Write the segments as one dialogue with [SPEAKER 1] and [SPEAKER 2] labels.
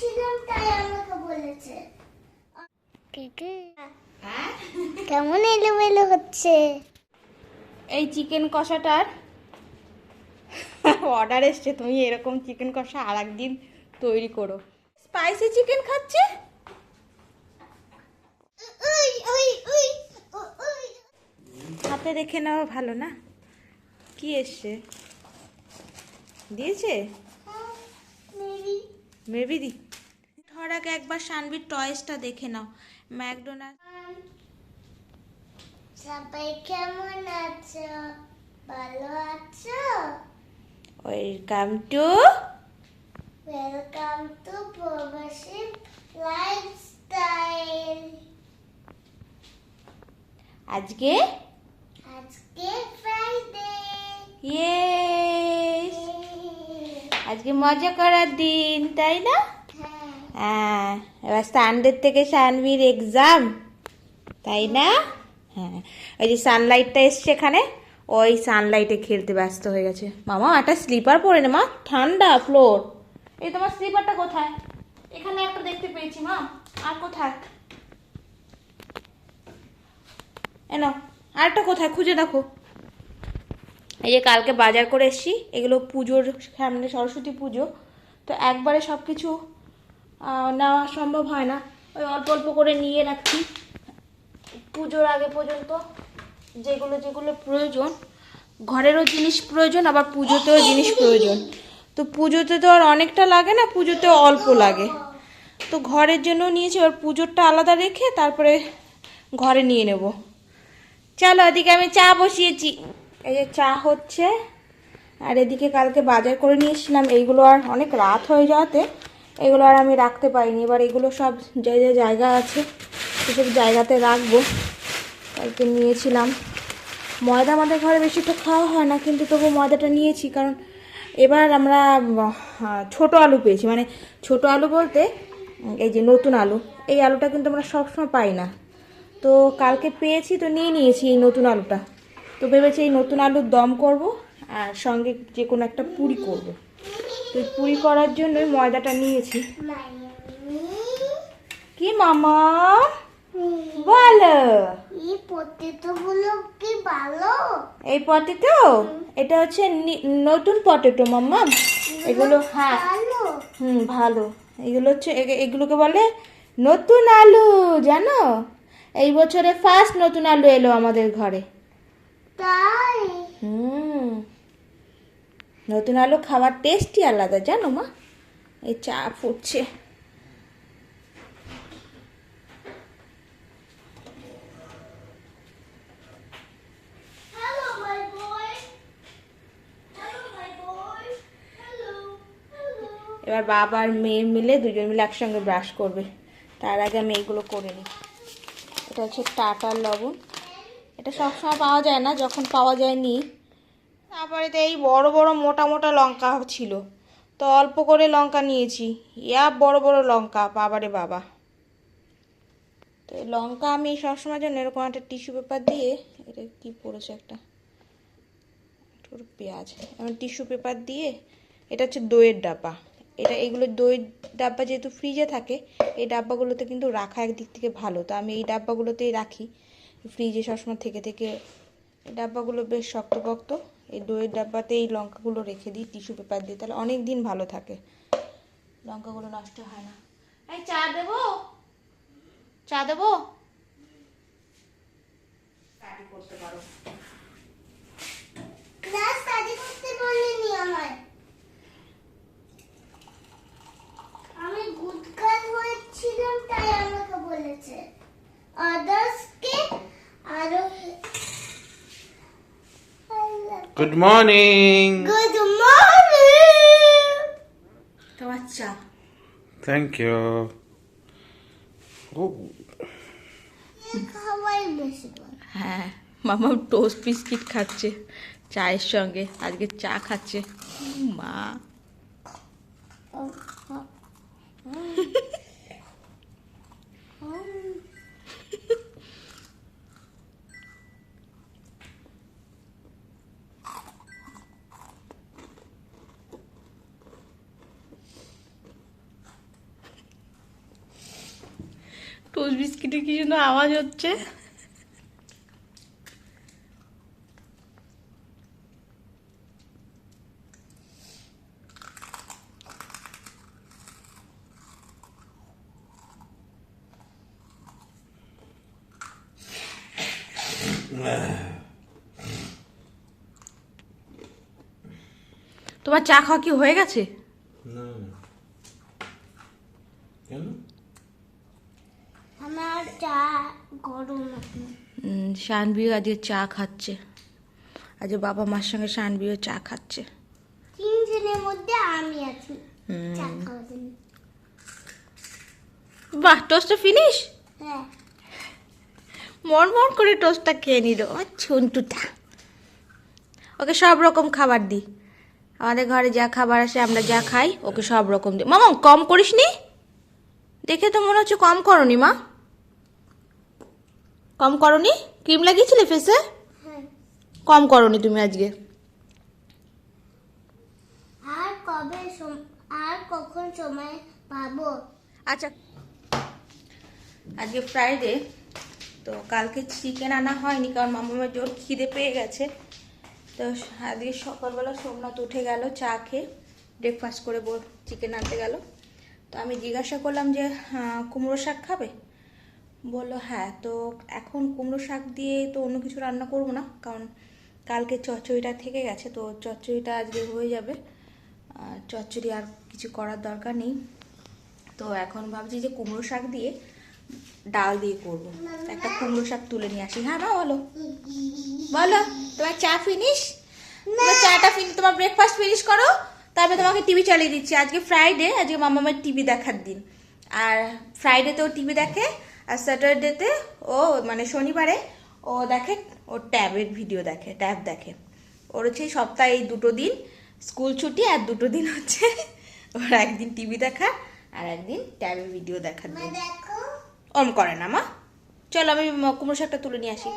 [SPEAKER 1] ছিলাম তাই আমাকে বলেছে।
[SPEAKER 2] হ্যাঁ?
[SPEAKER 1] কেমন এলোমেলো হচ্ছে?
[SPEAKER 2] এই চিকেন কষাটার? অর্ডার এসছে তুমি এরকম চিকেন কষা আর একদিন তৈরি করো। স্পাইসি চিকেন খাচ্ছে? হাতে রেখে নেওয়া ভালো না? কি এসছে? দিয়েছে?
[SPEAKER 1] হ্যাঁ।
[SPEAKER 2] মেবি দি ধর আগে একবার সানবির টয়েসটা দেখে নাও। ম্যাকডোনাল্ড
[SPEAKER 1] সবাই কেমন আছো? ভালো আছো?
[SPEAKER 2] Welcome to
[SPEAKER 1] welcome to Probashi lifestyle.
[SPEAKER 2] আজকে
[SPEAKER 1] আজকে ফ্রাইডে
[SPEAKER 2] ইয়েস আজকে মজা করার দিন তাই না?
[SPEAKER 1] হ্যাঁ
[SPEAKER 2] এবার সানডের থেকে সানভির এক্সাম তাই না? হ্যাঁ ওই যে সানলাইটটা এসছে এখানে, ওই সানলাইটে খেলতে ব্যস্ত হয়ে গেছে। মামা, একটা স্লিপার পরে নে, মা, ঠান্ডা ফ্লোর এই তোমার স্লিপারটা কোথায়? এখানে একটা দেখতে পেয়েছি, মা, আর কোথায়? এনো আরেকটা কোথায়? খুঁজে দেখো। এই যে কালকে বাজার করে এসছি, এগুলো পুজোর সামনে সরস্বতী পুজো, তো একবারে সব কিছু নেওয়া সম্ভব হয় না। ওই অল্প অল্প করে নিয়ে রাখছি। পুজোর আগে পর্যন্ত যেগুলো যেগুলো প্রয়োজন, ঘরেরও জিনিস প্রয়োজন, আবার পুজোতেও জিনিস প্রয়োজন। তো পুজোতে তো আর অনেকটা লাগে না, পুজোতে অল্প লাগে। তো ঘরের জন্য নিয়েছি, এবার পুজোরটা আলাদা রেখে তারপরে ঘরে নিয়ে নেব। চলো এদিকে আমি চা বসিয়েছি। এই যে চা হচ্ছে, আর এদিকে কালকে বাজার করে নিয়ে এসেছিলাম। এইগুলো আর অনেক রাত হয়ে যাওয়াতে এগুলো আর আমি রাখতে পারিনি। এবার এগুলো সব যে যে জায়গা আছে সেসব জায়গাতে রাখব। কালকে নিয়েছিলাম। ময়দা আমাদের ঘরে বেশি একটা খাওয়া হয় না, কিন্তু তবু ময়দাটা নিয়েছি, কারণ এবার আমরা ছোট আলু পেয়েছি। মানে ছোট আলু বলতে, এই যে নতুন আলু, এই আলুটা কিন্তু আমরা সবসময় পাই না। তো কালকে পেয়েছি, তো নিয়ে নিয়েছি এই নতুন আলুটা। তো ভেবেছি এই নতুন আলুর দম করব, আর সঙ্গে যে কোনো একটা পুরি করব। তো পুরি করার জন্যই ময়দাটা নিয়েছি। কি মামা? বলো।
[SPEAKER 1] এই পটেটো গুলো কি ভালো?
[SPEAKER 2] এই পটেটো? এটা হচ্ছে নতুন পটেটো মাম্মা। এগুলো হ্যাঁ।
[SPEAKER 1] ভালো।
[SPEAKER 2] হুম ভালো। এগুলো হচ্ছে এগুলোকে বলে নতুন আলু জানো? এই বছরে ফার্স্ট নতুন আলু এলো আমাদের ঘরে।
[SPEAKER 1] তাই?
[SPEAKER 2] নতুন আলু খাওয়ার টেস্টই আলাদা জানো মা? এই চা ফুটছে। এবার বাবা আর মেয়ে মিলে দুজন মিলে একসঙ্গে ব্রাশ করবে। তার আগে আমি এইগুলো করে নিই। এটা হচ্ছে টাটার লবণ। এটা সবসময় পাওয়া যায় না যখন পাওয়া যায় নি তারপরে এই বড় বড় মোটা মোটা লঙ্কা ছিল। তো অল্প করে লঙ্কা নিয়েছি। ইয়া বড় বড় লঙ্কা, বাবারে বাবা। তো লঙ্কা আমি সবসময় জন্য এরকম একটা টিস্যু পেপার দিয়ে, এটা কি পড়েছে একটা পেঁয়াজ, এমন টিস্যু পেপার দিয়ে, এটা হচ্ছে দইয়ের ডাব্বা। এটা এগুলো দইয়ের ডাব্বা যেহেতু ফ্রিজে থাকে, এই ডাব্বাগুলোতে কিন্তু রাখা একদিক থেকে ভালো। তো আমি এই ডাব্বাগুলোতেই রাখি। ফ্রিজে সবসময় থেকে থেকে এই ডাব্বাগুলো বেশ শক্তপোক্ত। এই দইয়ের ডাব্বাতে এই লঙ্কাগুলো রেখে দিই টিস্যু পেপার দিয়ে তাহলে অনেক দিন ভালো থাকে। লঙ্কাগুলো নষ্ট হয় না। এই চা দেবো? চা দেবো? করতে পারো।
[SPEAKER 1] ক্লাস স্টাডি করতে বলেনি আমায়। আমি গুড গার্ল হয়েছিলাম তাই আমাকে বলেছে। আদার্সকে আরও
[SPEAKER 3] Good morning.
[SPEAKER 1] গুড মর্নিং
[SPEAKER 2] তোমার চা
[SPEAKER 3] Thank you. Oh,
[SPEAKER 1] খাওয়াই বেশি ভালো।
[SPEAKER 2] হ্যাঁ মামা টোস্ট বিস্কিট খাচ্ছে চায়ের সঙ্গে আজকে চা খাচ্ছে মা
[SPEAKER 1] ও, ও,
[SPEAKER 2] টোস্ট বিস্কিটের কি জন্য আওয়াজ হচ্ছে? তোমার চা খাওয়া কি হয়ে গেছে
[SPEAKER 3] না কেন
[SPEAKER 1] আমার চা গরম এখন
[SPEAKER 2] শানবিও আজকে চা খাচ্ছে। আজ বাবা মার সঙ্গে শানবিও চা খাচ্ছে।
[SPEAKER 1] তিনজনের মধ্যে আমি আছি। চা খাওয়ার জন্য।
[SPEAKER 2] বাহ টোস্টটা ফিনিশ
[SPEAKER 1] হ্যাঁ।
[SPEAKER 2] মন মন করে টোস্টটা খেয়ে নিল। ছন্টুটা। ওকে সব রকম খাবার দিই আমাদের ঘরে যা খাবার আসে আমরা যা খাই ওকে সব রকম দিই মামা কম করিস নি দেখে তো মনে হচ্ছে কম করনি মা। কম করনি? ক্রিম লাগিয়েছিলে ফেসে
[SPEAKER 1] হ্যাঁ।
[SPEAKER 2] কম করনি তুমি আজকে।
[SPEAKER 1] আর কবে আর কখন সময় পাবো?
[SPEAKER 2] আচ্ছা। আজকে ফ্রাইডে তো কালকে চিকেন আনা হয়নি কারণ মামামের জোর খিদে পেয়ে গেছে। তো আজকে সকালবেলা সোমনাথ উঠে গেল চা খেয়ে ব্রেকফাস্ট করে চিকেন আনতে গেল। তো আমি জিজ্ঞাসা করলাম যে কুমড়ো শাক খাবে? বলল হ্যাঁ তো এখন কুমড়ো শাক দিয়ে তো অন্য কিছু রান্না করব না, কারণ কালকে চচ্চড়িটা থেকে গেছে, তো চচ্চড়িটা আজকে হয়ে যাবে। চচ্চড়ি আর কিছু করার দরকার নেই। তো এখন ভাবছি যে কুমড়ো শাক দিয়ে ডাল দিয়ে করব। একটা কুমড়ো শাক তুলে নিয়ে আসি। হ্যাঁ মা, বলো। বলো, তোমার চা ফিনিশ তোমার চাটা ফিনিশ তোমার ব্রেকফাস্ট ফিনিশ করো, তারপরে তোমাকে টিভি চালিয়ে দিচ্ছি। আজকে ফ্রাইডে আজকে মামা মামামের টিভি দেখার দিন। আর ফ্রাইডেতেও টিভি দেখে আর স্যাটারডেতে ও মানে শনিবারে ও দেখে ও ট্যাবের ভিডিও দেখে ট্যাব দেখে। ওর হচ্ছে সপ্তাহে এই দুটো দিন স্কুল ছুটি আর দুটো দিন হচ্ছে ওর একদিন টিভি দেখা আর একদিন ট্যাবে ভিডিও দেখার দিন। অম করে না মা। চলো আমি কুমড়ো শাকটা তুলে নিয়ে আসি।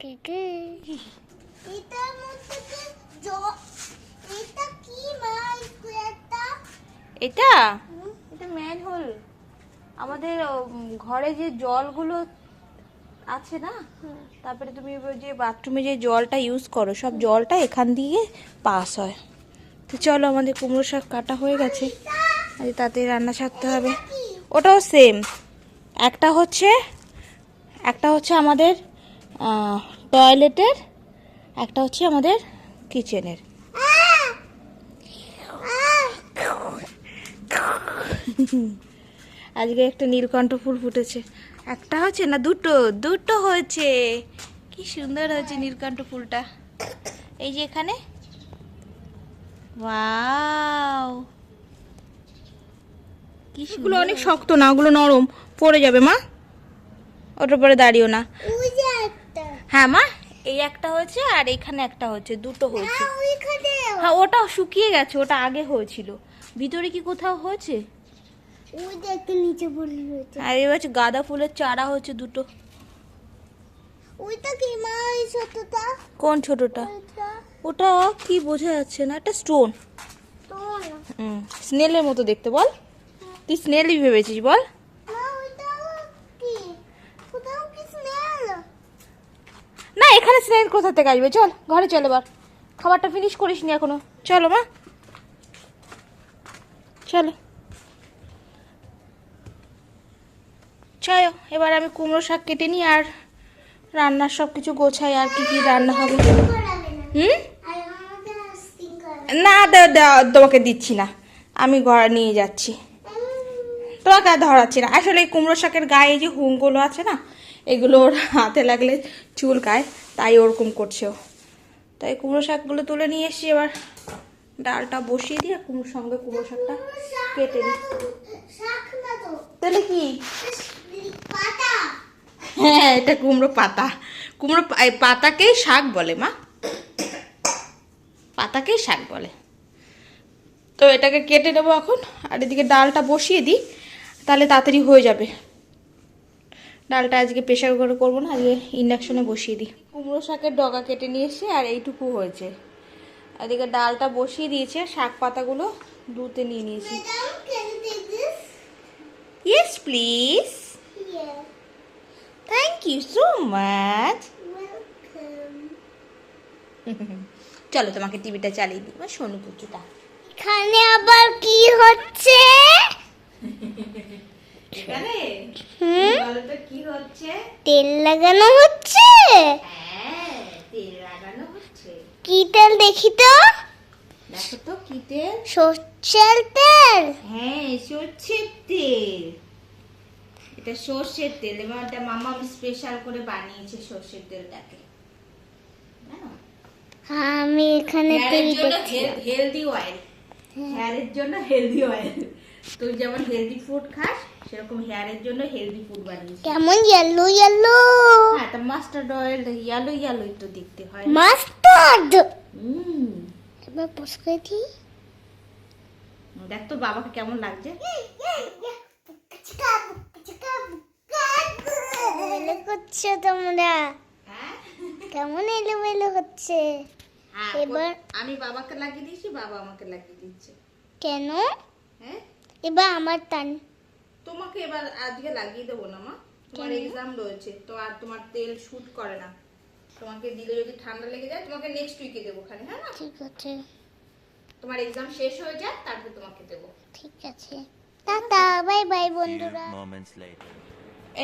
[SPEAKER 1] তো জ- এটা কি মা একটু?
[SPEAKER 2] এটা? এটা ম্যানহোল আমাদের ঘরে যে জলগুলো আছে না তারপরে তুমি যে বাথরুমে যে জলটা ইউজ করো সব জলটা এখান দিয়ে পাস হয়। তো চলো আমাদের কুমড়ো শাক কাটা হয়ে গেছে। আজ তাতে রান্না সারতে হবে। ওটাও সেম একটা হচ্ছে একটা হচ্ছে আমাদের টয়লেটের একটা হচ্ছে আমাদের কিচেনের। আজকে একটা নীলকণ্ঠ ফুল ফুটেছে। একটা হচ্ছে না দুটো? দুটো হয়েছে। কি সুন্দর হয়েছে নীলকণ্ঠ ফুলটা। এই যে এখানে। ওয়াও। কি অনেক শক্ত না ওগুলো নরম। পড়ে যাবে মা। ওটার পরে দাঁড়িও না।
[SPEAKER 1] ওই যে একটা।
[SPEAKER 2] হ্যাঁ মা। এই একটা হয়েছে আর এখানে একটা হচ্ছে দুটো হয়েছে।
[SPEAKER 1] হ্যাঁ
[SPEAKER 2] ওটা শুকিয়ে গেছে ওটা আগে হয়েছিল। ভিতরে কি কোথাও হয়েছে?
[SPEAKER 1] নিচে
[SPEAKER 2] আর এবার হচ্ছে গাঁদা ফুলের চারা হচ্ছে দুটো।
[SPEAKER 1] ওইটা কি মা ওই ছোটটা?
[SPEAKER 2] কোন ছোটটা? ওটা কি বোঝা যাচ্ছে না একটা স্টোন। হুম স্নেলের মতো দেখতে বল। তুই স্নেলই ভেবেছিস বল
[SPEAKER 1] মা ওইটা কি কোথাও কি স্মেল
[SPEAKER 2] স্নেল কোথা থেকে আসবে? চল, ঘরে চল এবার। খাবারটা ফিনিশ করিস নি এখনও। চলো মা। চলো। চলো, এবার আমি কুমড়ো শাক কেটে নিই আর রান্নার সব কিছু গোছাই আর কি কি রান্না হবে। হুম? না তোমাকে দিচ্ছি না। আমি ঘরে নিয়ে যাচ্ছি। তোমাকে আর ধরাচ্ছি না। আসলে এই কুমড়ো শাকের গায়ে যে হুমগুলো আছে না এগুলো ওর হাতে লাগলে চুলকায় তাই ওরকম করছে তাই কুমড়ো শাকগুলো তুলে নিয়ে এসছি এবার। ডালটা বসিয়ে দিয়ে কুমড়োর সঙ্গে কুমড়ো শাকটা কেটে নিই। তাহলে কি? হ্যাঁ এটা কুমড়ো পাতা। কুমড়ো পাতাকেই শাক বলে, মা। পাতাকেই শাক বলে। তো এটাকে কেটে নেব এখন, আর এদিকে ডালটা বসিয়ে দিই, তাহলে তাড়াতাড়ি হয়ে যাবে। ডালটা আজকে প্রেশার কুকারে করব না আজকে ইন্ডাকশনে বসিয়ে দিই। কুমড়ো শাকের ডগা কেটে নিয়ে এসে আর এইটুকু হয়েছে। এদিকে ডালটা বসিয়ে দিয়েছে শাক পাতাগুলো দুতে নিয়ে নিয়েছি? Yes please thank you so much চলো তোমাকে টিভিটা চালিয়ে দিই। আমার সোনু পুচুটা
[SPEAKER 1] এখানে আবার কি হচ্ছে
[SPEAKER 2] এখানে
[SPEAKER 1] হুম
[SPEAKER 2] বলো তো কি হচ্ছে
[SPEAKER 1] তেল লাগানো হচ্ছে?
[SPEAKER 2] হ্যাঁ তেল লাগানো হচ্ছে।
[SPEAKER 1] কি তেল দেখি তো?
[SPEAKER 2] দেখো তো কি তেল?
[SPEAKER 1] সর্ষের তেল।
[SPEAKER 2] হ্যাঁ সর্ষের তেল। এটা সর্ষের তেল। এবং এটা মামা স্পেশাল করে বানিয়েছে সর্ষের তেলটাকে। জানো?
[SPEAKER 1] আমি এখানে তেল
[SPEAKER 2] হেয়ারের
[SPEAKER 1] দেখছি।
[SPEAKER 2] হেলদি অয়েল হেয়ারের জন্য হেলদি অয়েল তুই যেমন হেলদি ফুড খাস সেরকম হেয়ারের জন্য হেলদি ফুড বানিয়েছিস।
[SPEAKER 1] কেমন ইয়েলো ইয়েলো
[SPEAKER 2] হ্যাঁ তা মাস্টার্ড অয়েল ইয়ালো ইয়ালো একটু দেখতে হয়।
[SPEAKER 1] মাস্টার্ড
[SPEAKER 2] হুম।
[SPEAKER 1] এবার পোস করে দিই।
[SPEAKER 2] দেখ তো বাবাকে কেমন লাগছে?
[SPEAKER 1] এলো করছ তোমরা।
[SPEAKER 2] হ্যাঁ?
[SPEAKER 1] কেমন এলোমেলো হচ্ছে?
[SPEAKER 2] হ্যাঁ,
[SPEAKER 1] এবার-
[SPEAKER 2] আমি বাবাকে লাগিয়ে দিয়েছি বাবা আমাকে লাগিয়ে দিচ্ছে।
[SPEAKER 1] কেন?
[SPEAKER 2] হ্যাঁ?
[SPEAKER 1] এবার আমার টান
[SPEAKER 2] তোমাকে এবার আজকে লাগিয়ে দেবো না মা? তোমার? এক্সাম রয়েছে তো আর তোমার তেল শুট করে না। তোমাকে দিলে যদি ঠান্ডা লেগে যায় তোমাকে নেক্সট উইকে দেবো খালি হ্যাঁ না
[SPEAKER 1] ঠিক আছে।
[SPEAKER 2] তোমার এক্সাম শেষ হয়ে যায় তারপর তোমাকে দেবো।
[SPEAKER 1] ঠিক আছে। টাটা বাই বাই বন্ধুরা।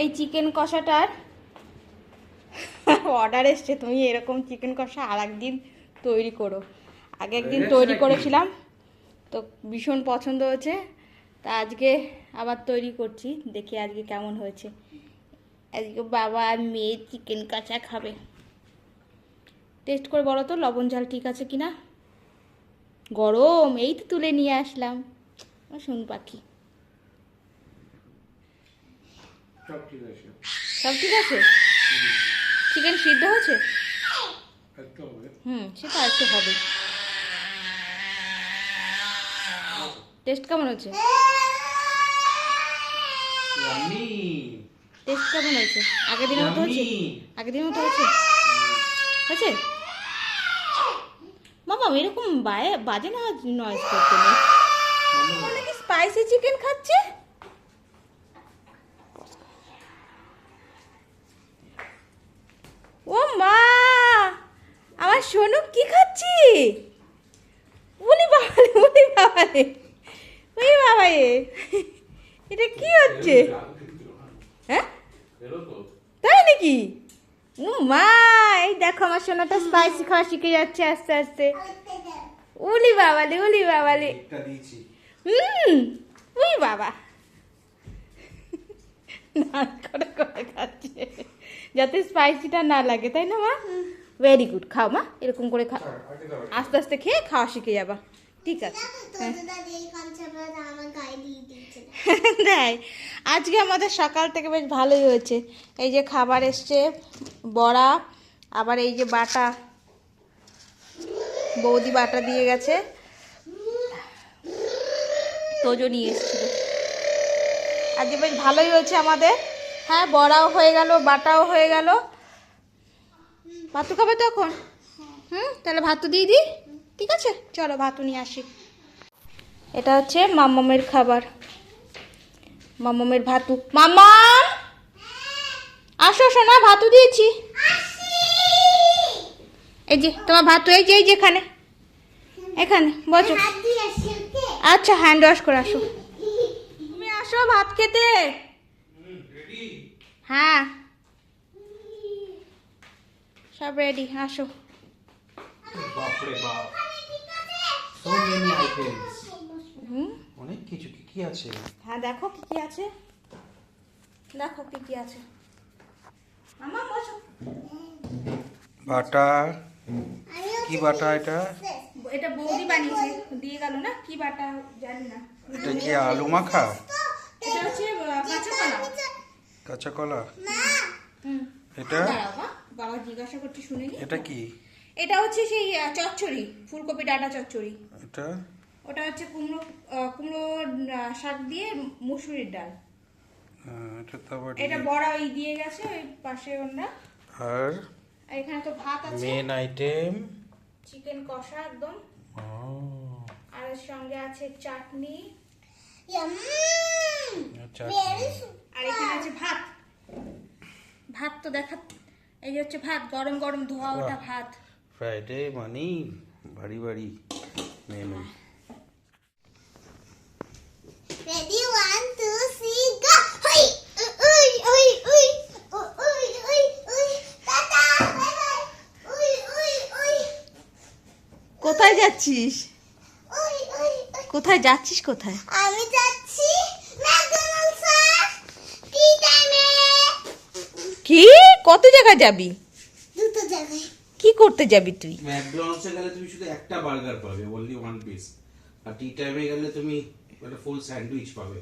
[SPEAKER 2] এই চিকেন কষাটার অর্ডার এসছে তুমি এরকম চিকেন কষা আর একদিন তৈরি করো। আগে একদিন তৈরি করেছিলাম তো ভীষণ পছন্দ হয়েছে। তা আজকে আবার তৈরি করছি দেখি আজকে কেমন হয়েছে। আজকে বাবা আর মেয়ে চিকেন কাঁচা খাবে। টেস্ট করে বলো তো লবণ ঝাল ঠিক আছে কি না গরম এই তো তুলে নিয়ে আসলাম। শুন পাখি।
[SPEAKER 3] সব ঠিক আছে।
[SPEAKER 2] সব ঠিক আছে? চিকেন সিদ্ধ হয়েছে? হুম সেটা একটু হবে। টেস্ট কেমন হয়েছে? টেস্ট কেমন হয়েছে? আগের দিনের মতো হয়েছে? আগের দিনের মতো হয়েছে? হয়েছে? মামা এরকম বায়ে বাজে না নয়েজ করতে? নেই নাকি স্পাইসি চিকেন খাচ্ছে? ও মা! আমার সোনু কি খাচ্ছি? উনি বাবারে উনি বাবারে উনি বাবারে এটা কি হচ্ছে? হ্যাঁ? তাই নাকি? ও মা এই দেখো আমার সোনাটা স্পাইসি খাওয়া শিখে যাচ্ছে আস্তে আস্তে। উলি বাবালে উলি বাবালে। হুম উই বাবা। নাচ করে করে খাচ্ছে। যাতে স্পাইসিটা না লাগে তাই না মা? ভেরি গুড খাও মা এরকম করে
[SPEAKER 3] খাও
[SPEAKER 2] আস্তে আস্তে খেয়ে খাওয়া শিখে যাবা। ঠিক আছে।
[SPEAKER 1] গায়ে দেয়
[SPEAKER 2] আজকে আমাদের সকাল থেকে বেশ ভালোই হয়েছে। এই যে খাবার এসছে বড়া আবার এই যে বাটা। বৌদি বাটা দিয়ে গেছে। তোজো নিয়ে এসেছিল। আজকে বেশ ভালোই হয়েছে আমাদের। হ্যাঁ বড়াও হয়ে গেল বাটাও হয়ে গেল। ভাতু খাবে তো এখন হুম তাহলে ভাতু দিয়ে দিই? ঠিক আছে? চলো ভাতু নিয়ে আসি। এটা হচ্ছে মাম্মামের খাবার। মাম্মামের ভাতু। মাম্মাম! আসো সোনা ভাতু দিয়েছি। এই যে, তোমার ভাতু, এই যে এই যে, এখানে। বসো। আচ্ছা হ্যান্ড ওয়াশ করে আসো। তুমি আসো ভাত খেতে। হ্যাঁ। সব রেডি আসো।
[SPEAKER 3] বাপরে বাপ। সো মেনি আইটেমস অনেক কিছু কি কি আছে?
[SPEAKER 2] হ্যাঁ দেখো কি কি আছে। দেখো কি কি আছে। মামা বসো।
[SPEAKER 3] বাটা। কি বাটা এটা?
[SPEAKER 2] এটা বৌদি বানিয়েছে দিয়ে গেল না? কি বাটা জানি না।
[SPEAKER 3] এটা কি আলু মাখা?
[SPEAKER 2] এটা হচ্ছে কাঁচা কলা
[SPEAKER 3] কাঁচা কলা এটা?
[SPEAKER 2] বাবা জিজ্ঞাসা করছি শুনিনি
[SPEAKER 3] এটা কি?
[SPEAKER 2] এটা হচ্ছে সেই চচ্চড়ি ফুলকপি ডাটা চচ্চড়ি।
[SPEAKER 3] এটা?
[SPEAKER 2] ওটা হচ্ছে কুমড়ো কুমড়ো শাক দিয়ে মুসুরির ডাল।
[SPEAKER 3] এটা তো
[SPEAKER 2] এটা বড়া ওই দিয়ে গেছে ওই পাশে ওরা
[SPEAKER 3] আর?
[SPEAKER 2] এখানে তো ভাত আছে।
[SPEAKER 3] Main item?
[SPEAKER 2] চিকেন কষা একদম। আর এর সঙ্গে আছে চাটনি. আর এখানে আছে ভাত। ভাত তো দেখা এই যে হচ্ছে ভাত গরম গরম ধোয়া
[SPEAKER 3] ওটা
[SPEAKER 2] ভাত।
[SPEAKER 3] ফ্রাইডে মানে ভারী ভারী menu
[SPEAKER 1] Ready, one, two, three, go! Oi, oi, oi, oi, oi, oi, oi, Tata, bye bye. Oi, oi, oi,
[SPEAKER 2] কোথায় যাচ্ছিস?
[SPEAKER 1] Oi, oi, oi.
[SPEAKER 2] কোথায় যাচ্ছিস কোথায়?
[SPEAKER 1] আমি যাচ্ছি ম্যাকডোনাল্ডস টি টাইমে
[SPEAKER 2] কি? কত জায়গায় যাবি? করতে যাবি তুই।
[SPEAKER 4] ম্যাকডোনাল্ডসে গেলে তুমি শুধু একটা বার্গার পাবে অনলি ওয়ান পিস আর টি টাইমে গেলে তুমি একটা ফুল স্যান্ডউইচ পাবে।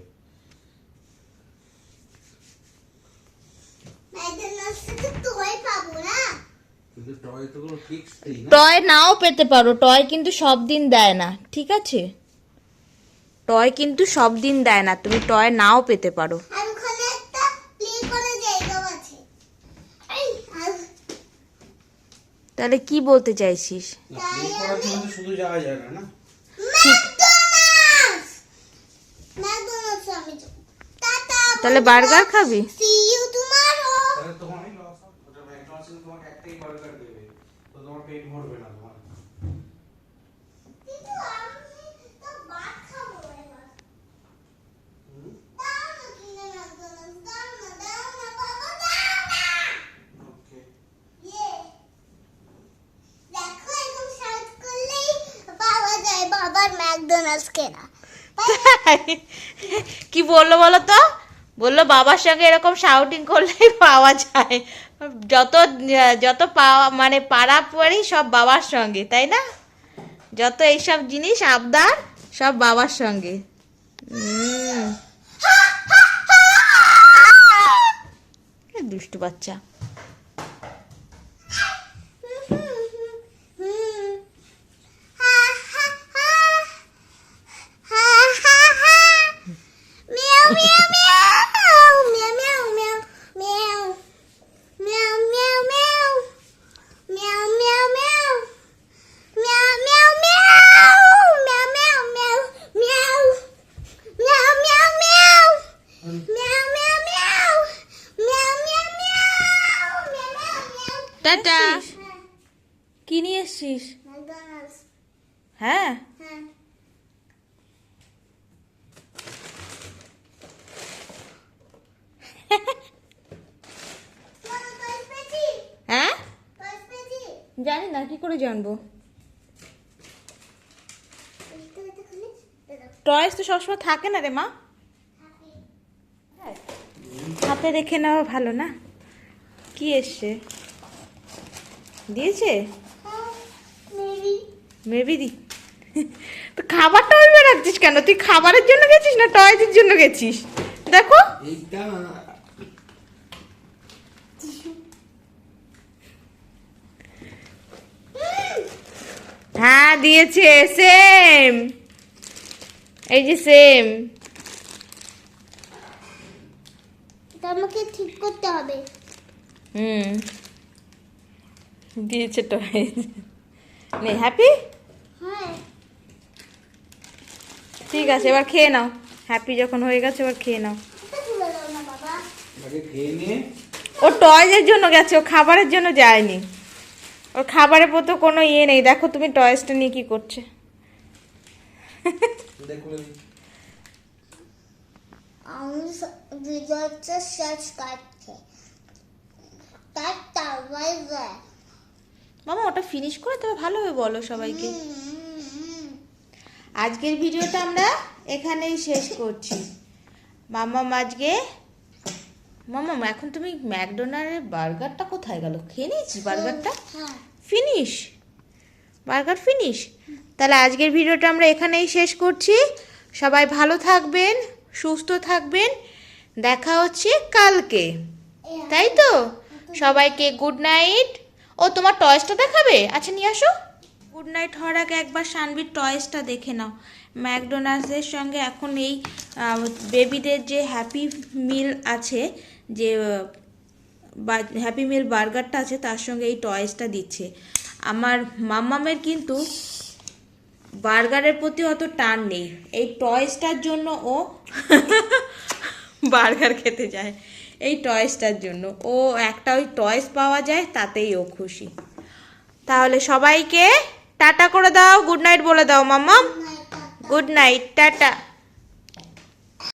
[SPEAKER 4] টয়
[SPEAKER 2] নাও পেতে পারো টয় কিন্তু সব দিন দেয় না ঠিক আছে? টয় কিন্তু সব দিন দেয় না তুমি টয় নাও পেতে পারো
[SPEAKER 1] আর ওখানে একটা প্লে করে জায়গাও আছে এই, আর
[SPEAKER 2] তাহলে কি বলতে চাইছিস?
[SPEAKER 4] শুধু যাওয়া যায় না
[SPEAKER 2] তাহলে বার্গার খাবি?
[SPEAKER 4] তোমার পেট ভরবে না তোমার
[SPEAKER 1] কিন্তু আমি তো ভাত খাব এবার দাও না কিনে ম্যাকডোনাল্ডস দাও না দাও না বাবা দাও না
[SPEAKER 4] ওকে
[SPEAKER 1] ইয়ে দেখো এরকম সার্চ করলেই পাওয়া যায় বাবার
[SPEAKER 2] কি বলল বলো তো? বলল বাবার সঙ্গে এরকম শাউটিং করলেই পাওয়া যায়। যত যত পাওয়া মানে পাড়া পড়ি সব বাবার সঙ্গে তাই না? যত এইসব জিনিস আবদার সব বাবার সঙ্গে। দুষ্টু বাচ্চা টাটা কি নিয়ে এসছিস
[SPEAKER 1] McDonald's.
[SPEAKER 2] হ্যাঁ
[SPEAKER 1] হ্যাঁ বলো, toys পেয়েছি?
[SPEAKER 2] হ্যাঁ
[SPEAKER 1] toys পেয়েছি?
[SPEAKER 2] জানি না, কি করে জানব। টয়েস তো সবসময় থাকে না রে মা। হাতে রেখে নেওয়া ভালো না। কি এসছে? দিয়েছে? মেবি দি। তো খাবারটা ওই রাখছিস কেন? তুই খাবারের জন্য গেছিস না টয়েসের জন্য গেছিস? দেখো
[SPEAKER 4] এইটা
[SPEAKER 2] হ্যাঁ দিয়েছে সেম এই যে সেম
[SPEAKER 1] আমাকে ঠিক করতে হবে।
[SPEAKER 2] হুম। দিয়েছে টয়েস নে হ্যাপি
[SPEAKER 1] হ্যাঁ।
[SPEAKER 2] ঠিক আছে এবার খেয়ে নাও। হ্যাপি যখন হয়ে গেছে এবার খেয়ে নাও। ও টয়েজের জন্য গেছে ও খাবারের জন্য যায়নি। ওর খাবারের প্রতি কোনো ইয়ে নেই। দেখো তুমি টয়েসটা নিয়ে কি করছে। মামা ওটা ফিনিশ করে তবে ভালোভাবে বলো সবাইকে। আজকের ভিডিওটা আমরা এখানেই শেষ করছি। মামা আজকে মামা এখন তুমি ম্যাকডোনাল্ডের বার্গারটা কোথায় গেল? খেয়ে নিয়েছি বার্গারটা?
[SPEAKER 1] হ্যাঁ।
[SPEAKER 2] ফিনিশ বার্গার ফিনিশ তাহলে আজকের ভিডিওটা আমরা এখানেই শেষ করছি। সবাই ভালো থাকবেন, সুস্থ থাকবেন। দেখা হচ্ছে কালকে। তাই তো? সবাইকে গুড নাইট ও, তোমার টয়েসটা দেখাবে? আচ্ছা নিয়ে আসো। গুড নাইট হওয়ার আগে একবার সানবির টয়েসটা দেখে নাও। ম্যাকডোনাল্ডসের সঙ্গে এখন এই বেবিদের যে হ্যাপি মিল আছে, যে হ্যাপি মিল বার্গারটা আছে তার সঙ্গে এই টয়েসটা দিচ্ছে। আমার মাম্মামের কিন্তু বার্গারের প্রতি অত টান নেই। এই টয়েসটার জন্য ও বার্গার খেতে যায়। এই টয়েসটার জন্য। ও একটা ওই টয়েস পাওয়া যায় তাতেই ও খুশি। তাহলে সবাইকে টাটা করে দাও গুড নাইট বলে দাও মাম্মাম। Good night tata.